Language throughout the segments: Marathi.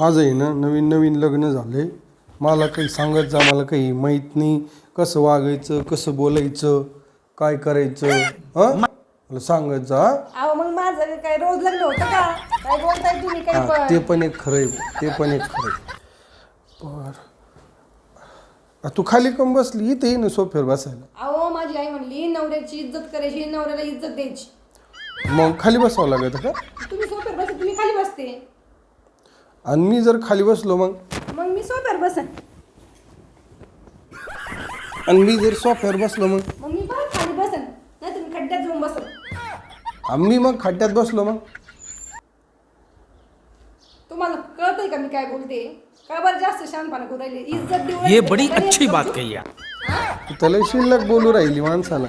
माझं आहे ना नवीन नवीन लग्न झालंय मला काही सांगत जा मला काही माहीत नाही. कसं वागायचं कसं बोलायचं काय करायचं हं? मला सांगत जा हं? अहो मग माझं काय रोज लग्न होतं का? काय बोलताय तुम्ही हा, पण? ते पण एक खरं आहे ते पण एक खरं आहे. बर. आ, तू खाली कम बसली इथे ये ना सोफ्यावर बसायला. अहो माझी आई म्हणली नवऱ्याची इज्जत करायची नवऱ्याला इज्जत द्यायची. मग खाली बसावं लागत का? तुम्ही सोप्यावर बसा तुम्ही खाली बसते. आणि मी जर खाली बसलो मग? मग मी सोप्यावर बसन. आणि मी जर सोफ्यावर बसलो मग? मग मी परत खाली बसन. नाही तुम्ही खड्ड्यात जाऊन बसन आणि मी मग खड्ड्यात बसलो मग? तुम्हाला कळतंय का मी काय बोलते? का बरं जास्त शानपणा करू राहिले? इज्जत देऊ ये राहिले. बड़ी अच्छी बात. कही हा? त्याला शिल्लक बोलू राहिली माणसाला.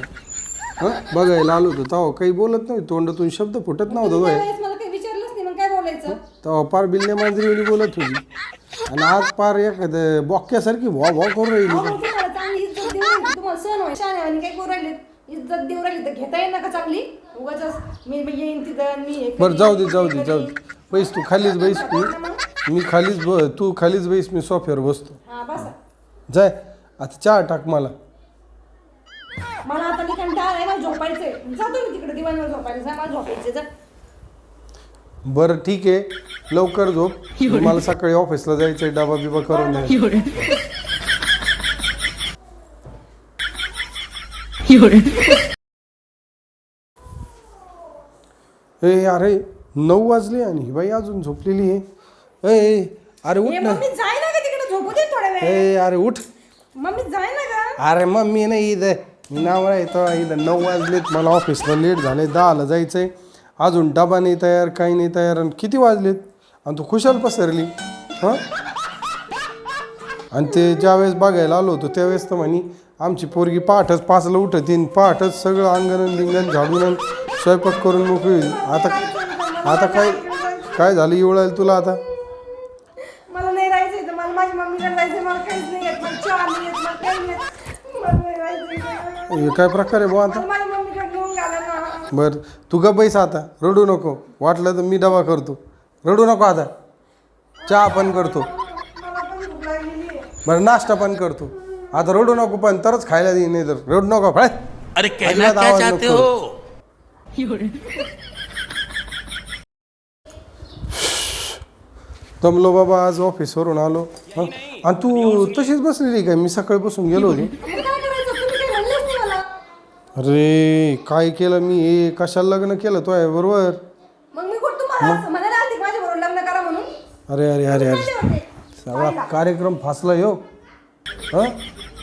हं? बघायला आलो होतो तेव्हा काही बोलत नाही तोंडातून शब्द फुटत नव्हता तो त्यावेळेस मला काही विचारलंच नाही मग काय बोलायचं तेव्हा पार बिल्ले मांजरीवली बोलत होती. आणि आज पार एखादं बॉक्यासारखी भॉ भॉ करून राहिली. तुम्हाला चांगली इज्जत देऊ राहिली. तुम्हाला सण होय शाने आणि काय करू राहिले इज्जत देऊ राहिली तर घेता येईल का चांगली? उगाच मी मी येईन तिथं मी हे बरं जाऊ दे जाऊ दे जाऊ. दे. बैस तू खालीच बैस तू. मी खालीच ब तू खालीच बैस मी सोफ्यावर बसतो. हा बसा. जाय आता चहा टाक मला. मला आता मी कंटाळा आहे मला झोपायचंय. तिकडे दिवाणवर झोपायला. जा मला झोपायचे जा. बरं ठीक आहे. लवकर झोप. मला सकाळी ऑफिसला जायचंय डबा बिबा करून ए अरे नऊ वाजले आणि ही बाई अजून झोपलेली आहे. ए अरे उठ ना. मम्मी जाय ना का तिकडे झोपू दे थोड्या वेळ ए अरे उठ. मम्मी जाय ना का अरे मग मी नाही इथं. मी नाव येतो इथं नऊ वाजलेत. मला ऑफिसला लेट झाले दहाला जायचंय. अजून डबा नाही तयार काही नाही तयार. आणि किती वाजलेत? आणि तू खुशाल पसरली हां? आणि ते ज्यावेळेस बघायला आलो होतो त्यावेळेस तर म्हणे आमची पोरगी पहाटच पाचला उठत येईन पहाटच सगळं अंगण लिंगण झाडून स्वयंपाक करून मोकळी होईल. आता आता काय काय झालं? एवढं तुला आता? मला नाही राहायचंय तर मला माझ्या मम्मीकडे जायचंय मला काहीच नाही येत. मला चहा नाही येत. मला काही नाही मला नाही राहायचंय हे काय प्रकार आहे बुवा आता? मला माझ्या मम्मीकडे नेऊन घाला ना. बर. तू का बैस आता. रडू नको. वाटलं तर मी डबा करतो. रडू नको आता. चहा पण करतो. मला पण भूक लागलेली आहे बरं नाश्ता पण करतो. आता रडू नको पण तरच खायला देईन नाही तर रडू नको फळ अरे कहना क्या चाहते. हो? दमलो बाबा आज ऑफिसवरून आलो. हं? आणि तू तशीच बसलेली काय? मी सकाळपासून गेलो होतो. मग काय करायचं? तुम्ही काही म्हणलंच नाही मला. अरे काय केलं मी? हे कशाला लग्न केलं तो आहे बरोबर? मग मी कुठं तुम्हाला असं म्हणायला आलते माझ्या बरोबर लग्न करा म्हणून अरे अरे अरे अरे. सगळा कार्यक्रम फासला हो हं?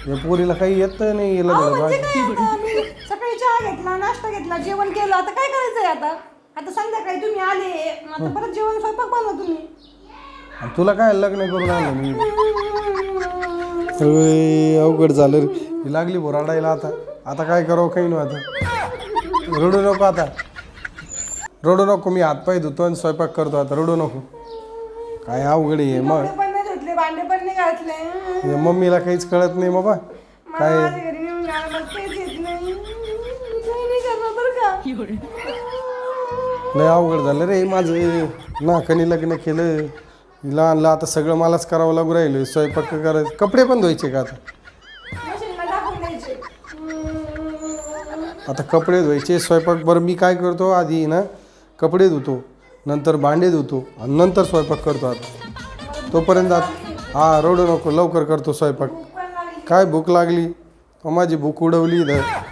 या पोरीला काही येत नाही अहो, लग्न म्हणजे काय आता? मी सकाळी चहा घेतला नाश्ता घेतला जेवण केलं. आता काय करायचंय आता? आता संध्याकाळी तुम्ही आले. मग आता परत जेवण स्वयंपाक बनवा तुम्ही. आणि तुला काय लग्न करून आलं मी? अरे, अवघड झालं रे. ही लागली बोराडायला आता. आता काय करावं काही नाही आता. रडू नको आता. रडू नको मी हातपाय धुतो आणि स्वयंपाक करतो आता. रडू नको. काय अवघड आहे मग. कपडे पण नाही धुतले भांडे पण नाही घातले या मम्मीला काहीच कळत नाही बाबा. मला काय? माझ्या घरी नेऊन घाला, मला काहीच येत नाही. काही नाही करणार बरं का? लय अवघड झालं रे माझं. नाकाने लग्न केलं. लहानला आता सगळं मलाच करावं लागू राहिलं. स्वयंपाक करायचं. कपडे पण धुवायचे का आता? मशीनला टाकून द्यायचे. आता कपडे धुवायचे स्वयंपाक. बरं मी काय करतो आधी ना कपडे धुतो. नंतर भांडे धुतो आणि नंतर स्वयंपाक करतो आता. तोपर्यंत हा रडू नको लवकर करतो स्वयंपाक. काय भूक लागली? माझी भूक उडवली इथं.